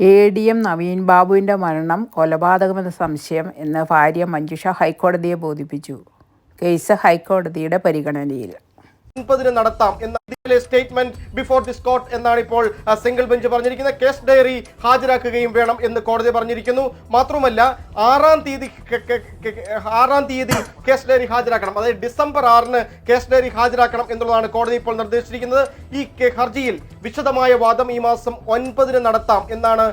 A D M Naveen ബാബുവിന്റെ മരണം കൊലപാതകമെന്ന സംശയം എന്ന് ഭാര്യ മഞ്ജുഷ ഹൈക്കോടതിയെ ബോധിപ്പിച്ചു. കേസ് ഹൈക്കോടതിയുടെ പരിഗണനയിൽ. ഒൻപതിന് നടത്താം എന്ന സ്റ്റേറ്റ്മെന്റ് ബിഫോർ ദിസ് കോർട്ട് എന്നാണ് ഇപ്പോൾ സിംഗിൾ ബെഞ്ച് പറഞ്ഞിരിക്കുന്നത്. കേസ് ഡയറി ഹാജരാക്കുകയും വേണം എന്ന് കോടതി പറഞ്ഞിരിക്കുന്നു. മാത്രമല്ല ആറാം തീയതി ആറാം തീയതി കേസ് ഡയറി ഹാജരാക്കണം. അതായത് ഡിസംബർ ആറിന് കേസ് ഡയറി ഹാജരാക്കണം എന്നുള്ളതാണ് കോടതി ഇപ്പോൾ നിർദ്ദേശിച്ചിരിക്കുന്നത്. ഈ ഹർജിയിൽ വിശദമായ വാദം ഈ മാസം ഒൻപതിന് നടത്താം എന്നാണ്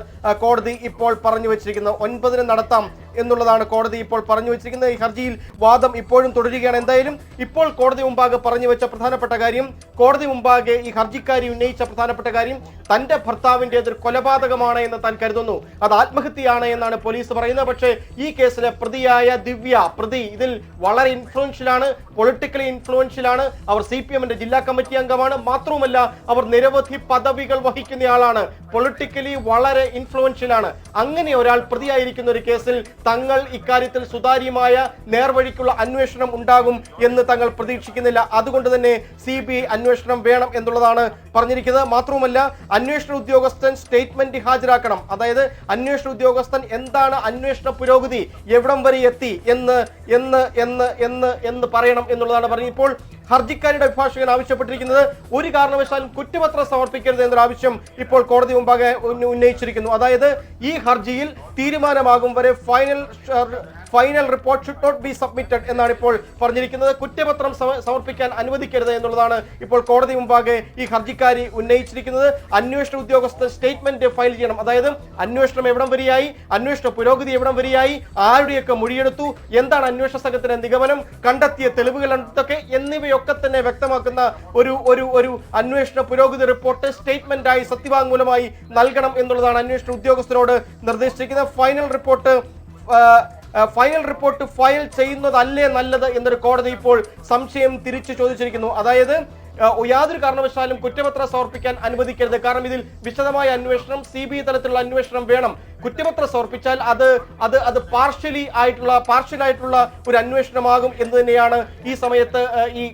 കോടതി ഇപ്പോൾ പറഞ്ഞു വെച്ചിരിക്കുന്നത്. ഒൻപതിന് നടത്താം എന്നുള്ളതാണ് കോടതി ഇപ്പോൾ പറഞ്ഞു വെച്ചിരിക്കുന്നത്. ഈ ഹർജിയിൽ വാദം ഇപ്പോഴും തുടരുകയാണ്. എന്തായാലും ഇപ്പോൾ കോടതി മുമ്പാകെ പറഞ്ഞു വെച്ച പ്രധാനപ്പെട്ട കാര്യം കോടതി മുമ്പാകെ ഈ ഹർജിക്കാരി ഉന്നയിച്ച പ്രധാനപ്പെട്ട കാര്യം തന്റെ ഭർത്താവിന്റെ ഒരു കൊലപാതകമാണ് എന്ന് താൻ കരുതുന്നു. അത് ആത്മഹത്യയാണ് എന്നാണ് പോലീസ് പറയുന്നത്. പക്ഷേ ഈ കേസിലെ പ്രതിയായ ദിവ്യ പ്രതി ഇതിൽ വളരെ ഇൻഫ്ലുവൻഷ്യൽ ആണ് പൊളിറ്റിക്കലി ഇൻഫ്ലുവൻഷ്യലാണ് അവർ സി പി എമ്മിന്റെ ജില്ലാ കമ്മിറ്റി അംഗമാണ്. മാത്രവുമല്ല അവർ നിരവധി പദവികൾ വഹിക്കുന്നയാളാണ് പൊളിറ്റിക്കലി വളരെ ഇൻഫ്ലുവൻഷ്യലാണ് അങ്ങനെ ഒരാൾ പ്രതിയായിരിക്കുന്ന ഒരു കേസിൽ തങ്ങൾ ഇക്കാര്യത്തിൽ സുതാര്യമായ നേർവഴിക്കുള്ള അന്വേഷണം ഉണ്ടാകും എന്ന് തങ്ങൾ പ്രതീക്ഷിക്കുന്നില്ല. അതുകൊണ്ട് തന്നെ സി അന്വേഷണം വേണം എന്നുള്ളതാണ് പറഞ്ഞിരിക്കുന്നത്. മാത്രവുമല്ല അന്വേഷണ ഉദ്യോഗസ്ഥൻ സ്റ്റേറ്റ്മെന്റ് ഹാജരാക്കണം. അതായത് അന്വേഷണ ഉദ്യോഗസ്ഥൻ എന്താണ് അന്വേഷണ പുരോഗതി എവിടം വരെ എത്തി എന്ന് എന്ന് എന്ന് എന്ന് എന്ന് പറയണം എന്നുള്ളതാണ് പറഞ്ഞത്. ഇപ്പോൾ ഹർജിക്കാരുടെ അഭിഭാഷകൻ ആവശ്യപ്പെട്ടിരിക്കുന്നത് ഒരു കാരണവശാലും കുറ്റപത്രം സമർപ്പിക്കരുത് എന്നൊരു ആവശ്യം ഇപ്പോൾ കോടതി മുമ്പാകെ ഉന്നയിച്ചിരിക്കുന്നു. അതായത് ഈ ഹർജിയിൽ തീരുമാനമാകും വരെ final final report should not be submitted എന്നാണ് ഇപ്പോൾ പറഞ്ഞിരിക്കുന്നത്. കുറ്റപത്രം സമ- സമർപ്പിക്കാൻ അനുവദിക്കരുത് എന്നുള്ളതാണ് ഇപ്പോൾ കോടതി മുമ്പാകെ ഈ ഹർജിക്കാരി ഉന്നയിച്ചിരിക്കുന്നത്. അന്വേഷണ ഉദ്യോഗസ്ഥർ സ്റ്റേറ്റ്മെന്റ് ഫയൽ ചെയ്യണം. അതായത് അന്വേഷണം എവിടം വരെയായി അന്വേഷണ പുരോഗതി എവിടം വരെയായി ആരുടെയൊക്കെ മൊഴിയെടുത്തു എന്താണ് അന്വേഷണ സംഘത്തിന്റെ നിഗമനം കണ്ടെത്തിയ തെളിവുകൾ എന്തൊക്കെ എന്നിവയൊക്കെ തന്നെ വ്യക്തമാക്കുന്ന ഒരു ഒരു ഒരു അന്വേഷണ പുരോഗതി റിപ്പോർട്ട് സ്റ്റേറ്റ്മെന്റായി സത്യവാങ്മൂലമായി നൽകണം എന്നുള്ളതാണ് അന്വേഷണ ഉദ്യോഗസ്ഥരോട് നിർദ്ദേശിച്ചിരിക്കുന്നത്. Final report final report file ചെയ്യുന്നതല്ലേ നല്ലത് എന്നൊരു കോടതി ഇപ്പോൾ സംശയം തിരിച്ചു ചോദിച്ചിരിക്കുന്നു. അതായത് യാതൊരു കാരണവശാലും കുറ്റപത്രം സമർപ്പിക്കാൻ അനുവദിക്കരുത്. കാരണം ഇതിൽ വിശദമായ അന്വേഷണം സി ബി തലത്തിലുള്ള അന്വേഷണം വേണം. കുറ്റപത്രം സമർപ്പിച്ചാൽ അത് അത് അത് പാർഷ്യലി ആയിട്ടുള്ള പാർഷ്യലായിട്ടുള്ള ഒരു അന്വേഷണമാകും എന്ന് തന്നെയാണ് ഈ സമയത്ത് ഈ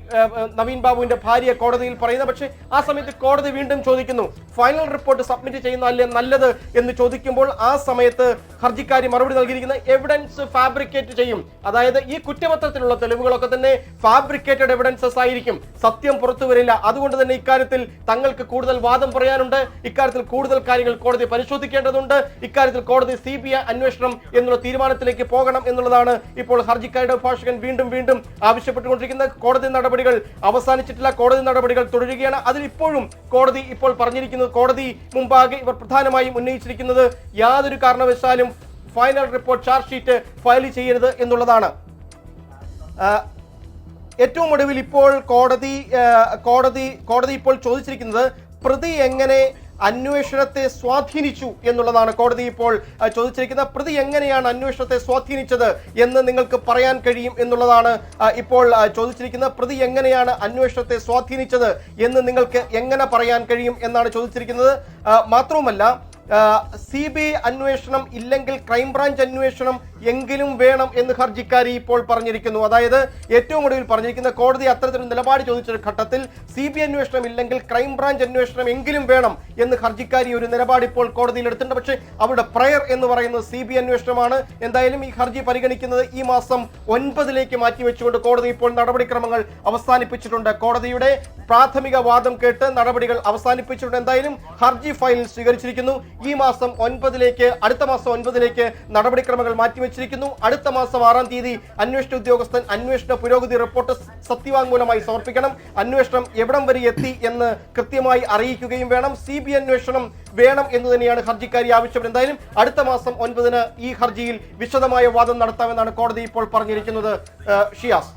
നവീൻ ബാബുവിന്റെ ഭാര്യ കോടതിയിൽ പറയുന്നത്. പക്ഷേ ആ സമയത്ത് കോടതി വീണ്ടും ചോദിക്കുന്നു ഫൈനൽ റിപ്പോർട്ട് സബ്മിറ്റ് ചെയ്യുന്നതല്ലേ നല്ലത്? എന്ന് ചോദിക്കുമ്പോൾ ആ സമയത്ത് ഹർജിക്കാരി മറുപടി നൽകിയിരിക്കുന്ന എവിഡൻസ് ഫാബ്രിക്കേറ്റ് ചെയ്യും. അതായത് ഈ കുറ്റപത്രത്തിലുള്ള തെളിവുകളൊക്കെ തന്നെ ഫാബ്രിക്കേറ്റഡ് എവിഡൻസസ് ആയിരിക്കും. സത്യം പുറത്തു വരില്ല. അതുകൊണ്ട് തന്നെ ഇക്കാര്യത്തിൽ തങ്ങൾക്ക് കൂടുതൽ വാദം പറയാനുണ്ട്. ഇക്കാര്യത്തിൽ കൂടുതൽ കാര്യങ്ങൾ കോടതി പരിശോധിക്കേണ്ടതുണ്ട്. ഇക്കാര്യത്തിൽ കോടതി സി ബി ഐ അന്വേഷണം എന്നുള്ള തീരുമാനത്തിലേക്ക് പോകണം എന്നുള്ളതാണ് ഇപ്പോൾ ഹർജിക്കാരുടെ അഭിഭാഷകൻ വീണ്ടും വീണ്ടും ആവശ്യപ്പെട്ടുകൊണ്ടിരിക്കുന്നത്. കോടതി നടപടികൾ അവസാനിച്ചിട്ടില്ല. കോടതി നടപടികൾ തുടരുകയാണ്. അതിൽ ഇപ്പോഴും കോടതി ഇപ്പോൾ പറഞ്ഞിരിക്കുന്നത് കോടതി മുമ്പാകെ ഇവർ പ്രധാനമായും ഉന്നയിച്ചിരിക്കുന്നത് യാതൊരു കാരണവശാലും final report charge sheet file ചെയ്യരുത് എന്നുള്ളതാണ്. ഏറ്റവും ഒടുവിൽ ഇപ്പോൾ കോടതി കോടതി കോടതി ഇപ്പോൾ ചോദിച്ചിരിക്കുന്നത് പ്രതി എങ്ങനെ അന്വേഷണത്തെ സ്വാധീനിച്ചു എന്നുള്ളതാണ് കോടതി ഇപ്പോൾ ചോദിച്ചിരിക്കുന്നത് പ്രതി എങ്ങനെയാണ് അന്വേഷണത്തെ സ്വാധീനിച്ചത് എന്ന് നിങ്ങൾക്ക് പറയാൻ കഴിയും എന്നുള്ളതാണ് ഇപ്പോൾ ചോദിച്ചിരിക്കുന്നത് പ്രതി എങ്ങനെയാണ് അന്വേഷണത്തെ സ്വാധീനിച്ചത് എന്ന് നിങ്ങൾക്ക് എങ്ങനെ പറയാൻ കഴിയും എന്നാണ് ചോദിച്ചിരിക്കുന്നത്. മാത്രവുമല്ല സി ബി ഐ അന്വേഷണം ഇല്ലെങ്കിൽ ക്രൈംബ്രാഞ്ച് അന്വേഷണം എങ്കിലും വേണം എന്ന് ഹർജിക്കാരി ഇപ്പോൾ പറഞ്ഞിരിക്കുന്നു. അതായത് ഏറ്റവും ഒടുവിൽ പറഞ്ഞിരിക്കുന്ന കോടതി അത്തരത്തിലൊരു നിലപാട് ചോദിച്ച ഘട്ടത്തിൽ സി ബി അന്വേഷണം ഇല്ലെങ്കിൽ ക്രൈംബ്രാഞ്ച് അന്വേഷണം എങ്കിലും വേണം എന്ന് ഹർജിക്കാരി ഒരു നിലപാട് ഇപ്പോൾ കോടതിയിൽ എടുത്തിട്ടുണ്ട്. പക്ഷേ അവരുടെ പ്രയർ എന്ന് പറയുന്നത് സി ബി അന്വേഷണമാണ്. എന്തായാലും ഈ ഹർജി പരിഗണിക്കുന്നത് ഈ മാസം ഒൻപതിലേക്ക് മാറ്റിവെച്ചുകൊണ്ട് കോടതി ഇപ്പോൾ നടപടിക്രമങ്ങൾ അവസാനിപ്പിച്ചിട്ടുണ്ട്. കോടതിയുടെ പ്രാഥമിക വാദം കേട്ട് നടപടികൾ അവസാനിപ്പിച്ചിട്ടുണ്ട്. എന്തായാലും ഹർജി ഫയൽ സ്വീകരിച്ചിരിക്കുന്നു. ഈ മാസം ഒൻപതിലേക്ക് അടുത്ത മാസം ഒൻപതിലേക്ക് നടപടിക്രമങ്ങൾ മാറ്റിവെച്ചിരിക്കുന്നു. അടുത്ത മാസം ആറാം തീയതി അന്വേഷണ ഉദ്യോഗസ്ഥൻ അന്വേഷണ പുരോഗതി റിപ്പോർട്ട് സത്യവാങ്മൂലമായി സമർപ്പിക്കണം. അന്വേഷണം എവിടം വരെ എത്തി എന്ന് കൃത്യമായി അറിയിക്കുകയും വേണം. സി ബി അന്വേഷണം വേണം എന്ന് തന്നെയാണ് ഹർജിക്കാരി ആവശ്യം എന്തായാലും അടുത്ത മാസം ഒൻപതിന് ഈ ഹർജിയിൽ വിശദമായ വാദം നടത്താമെന്നാണ് കോടതി ഇപ്പോൾ പറഞ്ഞിരിക്കുന്നത് ഷിയാസ്.